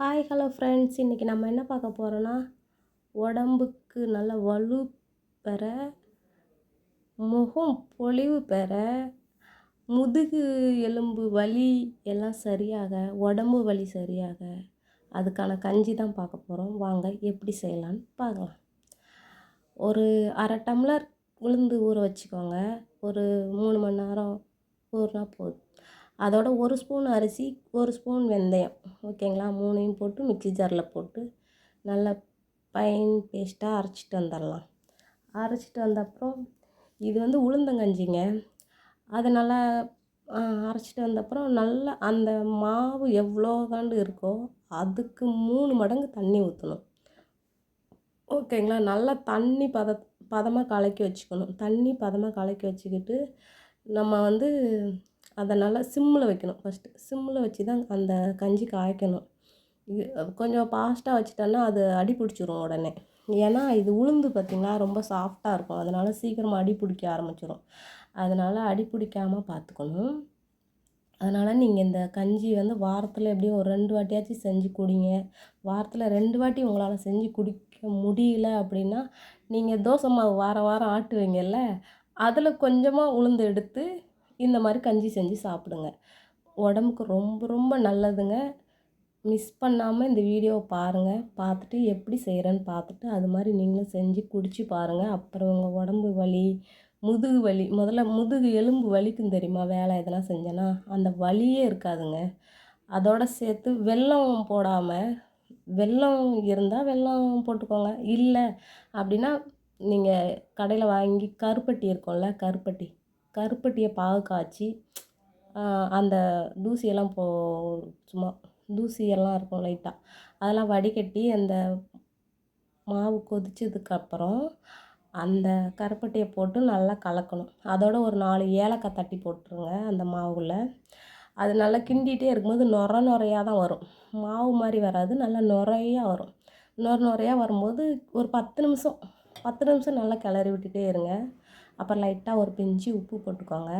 Hi hello friends இன்றைக்கி நம்ம என்ன பார்க்க போகிறோன்னா உடம்புக்கு நல்ல வலு பெற முகம் பொலிவு பெற முதுகு எலும்பு வலி எல்லாம் சரியாக உடம்பு வலி சரியாக அதுக்கான கஞ்சி தான் பார்க்க போகிறோம் வாங்க எப்படி செய்யலான்னு பார்க்கலாம். ஒரு அரை டம்ளர் உளுந்து ஊற வச்சுக்கோங்க. ஒரு மூணு மணி நேரம் ஊறினா போதும். அதோட ஒரு ஸ்பூன் அரிசி ஒரு ஸ்பூன் வெந்தயம். ஓகேங்களா? மூணையும் போட்டு மிக்ஸி ஜாரில் போட்டு நல்லா பைன் பேஸ்ட்டாக அரைச்சிட்டு வந்துடலாம் அரைச்சிட்டு வந்த அப்புறம் இது வந்து உளுந்தங்கஞ்சிங்க. அதை நல்லா அரைச்சிட்டு வந்தப்புறம் நல்லா அந்த மாவு எவ்வளோ காண்டு இருக்கோ அதுக்கு மூணு மடங்கு தண்ணி ஊற்றணும் ஓகேங்களா? நல்லா தண்ணி பத பதமாக கலக்கி வச்சுக்கணும். தண்ணி பதமாக கலக்கி வச்சுக்கிட்டு நம்ம வந்து அதனால் சிம்மில் வைக்கணும் ஃபஸ்ட்டு சிம்மில் வச்சு தான் அந்த கஞ்சி காய்க்கணும். இது கொஞ்சம் ஃபாஸ்ட்டாக வச்சுட்டோன்னா அது அடி பிடிச்சிரும் உடனே. ஏன்னா இது உளுந்து பார்த்திங்களா ரொம்ப சாஃப்டாக இருக்கும். அதனால் சீக்கிரமாக அடி பிடிக்க ஆரம்பிச்சிடும் அதனால் அடி பிடிக்காமல் பார்த்துக்கணும் அதனால் நீங்கள் இந்த கஞ்சி வந்து வாரத்தில் எப்படியும் ஒரு ரெண்டு வாட்டியாச்சும் செஞ்சு குடிங்க. வாரத்தில் ரெண்டு வாட்டி உங்களால் செஞ்சு குடிக்க முடியல அப்படின்னா நீங்கள் தோசை மாவு வாரம் வாரம் ஆட்டுவீங்கல்ல அதில் கொஞ்சமாக உளுந்து எடுத்து இந்த மாதிரி கஞ்சி செஞ்சு சாப்பிடுங்க. உடம்புக்கு ரொம்ப ரொம்ப நல்லதுங்க. மிஸ் பண்ணாமல் இந்த வீடியோவை பாருங்கள் பார்த்துட்டு எப்படி செய்கிறேன்னு பார்த்துட்டு அது மாதிரி நீங்களும் செஞ்சு குடிச்சு பாருங்கள் அப்புறம் உங்கள் உடம்பு வலி முதுகு வலி முதல்ல முதுகு எலும்பு வலிக்கும் தெரியுமா? வேலை எதனா செஞ்சேன்னா அந்த வலியே இருக்காதுங்க. அதோடு சேர்த்து வெல்லம் போடாமல் வெல்லம் இருந்தால் வெல்லம் போட்டுக்கோங்க. இல்லை அப்படின்னா நீங்கள் கடையில் வாங்கி கருப்பட்டி இருக்கும்ல கருப்பட்டி. கருப்பட்டியை பாகு காய்ச்சி அந்த தூசியெல்லாம் போ சும்மா தூசியெல்லாம் இருக்கும் லைட்டாக அதெல்லாம் வடிகட்டி அந்த மாவு கொதித்ததுக்கப்புறம் அந்த கருப்பட்டியை போட்டு நல்லா கலக்கணும். அதோட ஒரு நாலு ஏலக்காய் தட்டி போட்டுருங்க அந்த மாவில். அது நல்லா கிண்டிகிட்டே இருக்கும்போது நொர நுறையாக தான் வரும். மாவு மாதிரி வராது நல்லா நுறையாக வரும். நுர நுறையாக வரும்போது ஒரு பத்து நிமிஷம் பத்து நிமிஷம் நல்லா கிளறி விட்டுட்டே இருங்க. அப்புறம் லைட்டாக ஒரு பிஞ்சு உப்பு போட்டுக்கோங்க.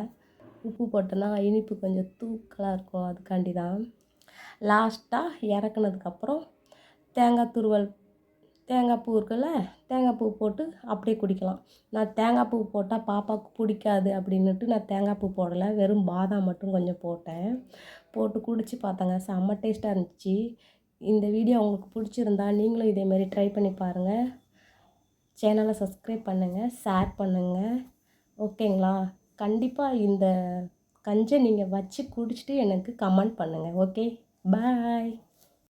உப்பு போட்டோன்னா இனிப்பு கொஞ்சம் தூக்கலாக இருக்கும். அதுக்காண்டி தான் லாஸ்ட்டாக இறக்குனதுக்கப்புறம் தேங்காய் துருவல் தேங்காய் பூ இருக்குல்ல தேங்காய் பூ போட்டு அப்படியே குடிக்கலாம். நான் தேங்காய் பூ போட்டால் பாப்பாவுக்கு பிடிக்காது அப்படின்னுட்டு நான் தேங்காய் பூ போடலை. வெறும் பாதாம் மட்டும் கொஞ்சம் போட்டேன். போட்டு குடித்து பார்த்தாங்க. செம்ம டேஸ்ட்டாக இருந்துச்சு. இந்த வீடியோ உங்களுக்கு பிடிச்சிருந்தா நீங்களும் இதேமாரி ட்ரை பண்ணி பாருங்கள் சேனலை சப்ஸ்கிரைப் பண்ணுங்கள் ஷேர் பண்ணுங்கள் ஓகேங்களா? கண்டிப்பாக இந்த கஞ்சை நீங்கள் வச்சு குடிச்சிட்டு எனக்கு கமெண்ட் பண்ணுங்கள் ஓகே? பாய்.